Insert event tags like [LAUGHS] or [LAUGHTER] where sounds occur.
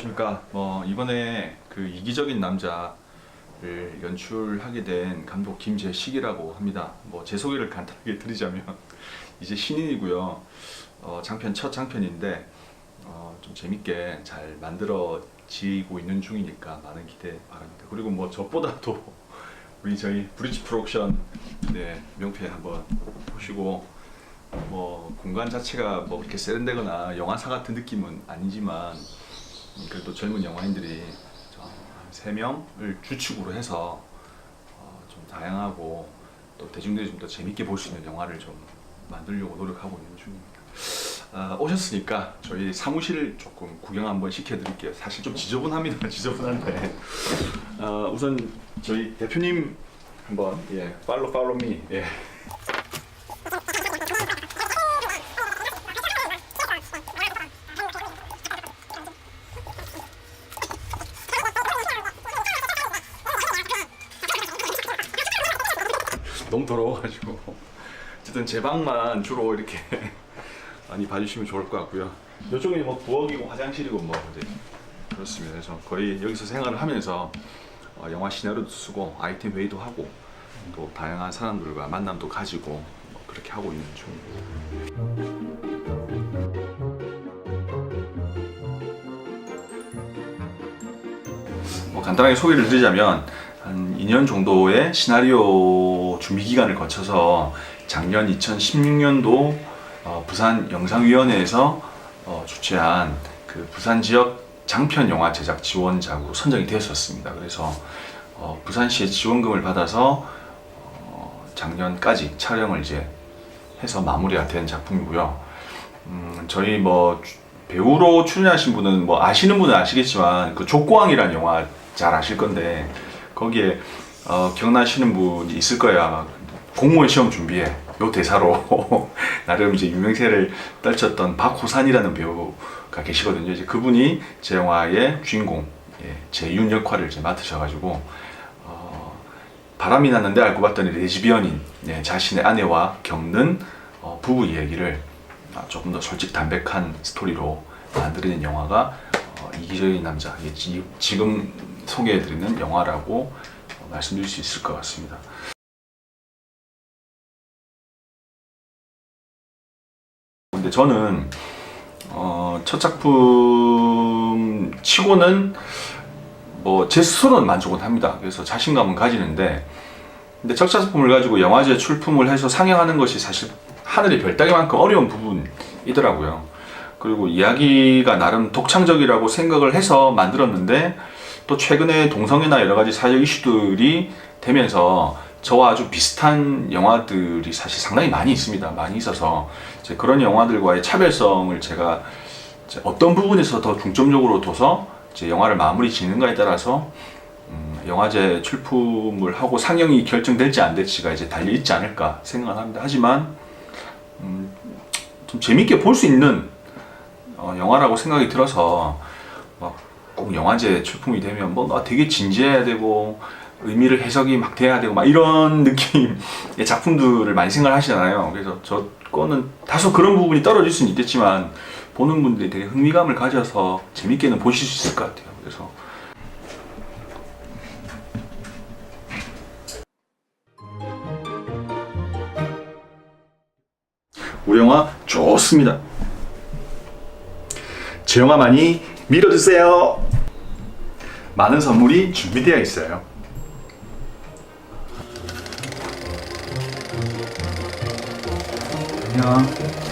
중에 그 이기적인 남자를 연출하게 된 감독 김재식이라고 합니다. 뭐 제 소개를 간단하게 드리자면 [LAUGHS] 이제 신인이고요. 어, 장편 첫 장편인데 어, 좀 재밌게 잘 만들어지고 있는 중이니까 많은 기대 바랍니다. 그리고 뭐 저보다도 [LAUGHS] 우리 저희 브리지 프로덕션 네, 명패 한번 보시고 뭐 공간 자체가 뭐 그렇게 세련되거나 영화사 같은 느낌은 아니지만 음, 그래도 젊은 영화인들이 세 명을 주축으로 해서 어, 좀 다양하고 또 대중들이 좀 더 재밌게 볼 수 있는 영화를 좀 만들려고 노력하고 있는 중입니다. 아, 오셨으니까 저희 사무실 조금 구경 한번 시켜드릴게요. 사실 좀 지저분합니다. [LAUGHS] 지저분한데 어, 우선 저희 대표님 한번 예 팔로 팔로 미 예. 너무 더러워가지고 어쨌든 제 방만 주로 이렇게 [LAUGHS] 많이 봐주시면 좋을 것 같고요. 이쪽은 뭐 부엌이고 화장실이고 뭐 이제 그렇습니다. 그래서 거의 여기서 생활을 하면서 어, 영화 시나리오도 쓰고 아이템 회의도 하고 또 다양한 사람들과 만남도 가지고 뭐 그렇게 하고 있는 중입니다. 뭐 간단하게 소개를 드리자면 한 2년 정도의 시나리오 준비 기간을 거쳐서 작년 2016년도 어, 부산 영상위원회에서 어, 주최한 그 부산 지역 장편 영화 제작 지원자로 선정이 되었었습니다. 그래서 어, 부산시의 지원금을 받아서 어, 작년까지 촬영을 이제 해서 마무리가 된 작품이고요. 음, 저희 뭐 주- 배우로 출연하신 분은 뭐 아시는 분은 아시겠지만 그 족고왕이라는 영화 잘 아실 건데 거기에 어, 기억나시는 분이 있을 거야. 공무원 시험 준비해. 요 대사로 [LAUGHS] 나름 이제 유명세를 떨쳤던 박호산이라는 배우가 계시거든요. 이제 그분이 제 영화의 주인공 예, 재윤 역할을 이제 맡으셔가지고 어, 바람이 났는데 알고 봤더니 레즈비언인 예, 자신의 아내와 겪는 어, 부부 이야기를 아, 조금 더 솔직 담백한 스토리로 만들어낸 영화가 어, 이기적인 남자 이게 지, 지금 소개해드리는 영화라고 어, 말씀드릴 수 있을 것 같습니다. 근데 저는 어, 첫 작품 치고는 뭐 제 스스로는 만족은 합니다. 그래서 자신감은 가지는데 근데 첫 작품을 가지고 영화제 출품을 해서 상영하는 것이 사실 하늘의 별 따기만큼 어려운 부분이더라고요. 그리고 이야기가 나름 독창적이라고 생각을 해서 만들었는데 또 최근에 동성애나 여러 가지 사회적 이슈들이 되면서 저와 아주 비슷한 영화들이 사실 상당히 많이 있습니다. 많이 있어서 그런 영화들과의 차별성을 제가 어떤 부분에서 더 중점적으로 둬서 영화를 마무리 짓는가에 따라서 음, 영화제 출품을 하고 상영이 결정될지 안 될지가 이제 달려 있지 않을까 생각을 합니다. 하지만 음, 좀 재밌게 볼 수 있는 어, 영화라고 생각이 들어서 막 꼭 영화제 출품이 되면 뭐 아, 되게 진지해야 되고 의미를 해석이 막 돼야 되고 막 이런 [LAUGHS] 느낌의 작품들을 많이 생각을 하시잖아요. 그래서 저 거는 다소 그런 부분이 떨어질 수는 있겠지만 보는 분들이 되게 흥미감을 가져서 재밌게는 보실 수 있을 것 같아요. 그래서 우리 영화 좋습니다. 제 영화 많이 밀어주세요. 많은 선물이 준비되어 있어요. 안녕.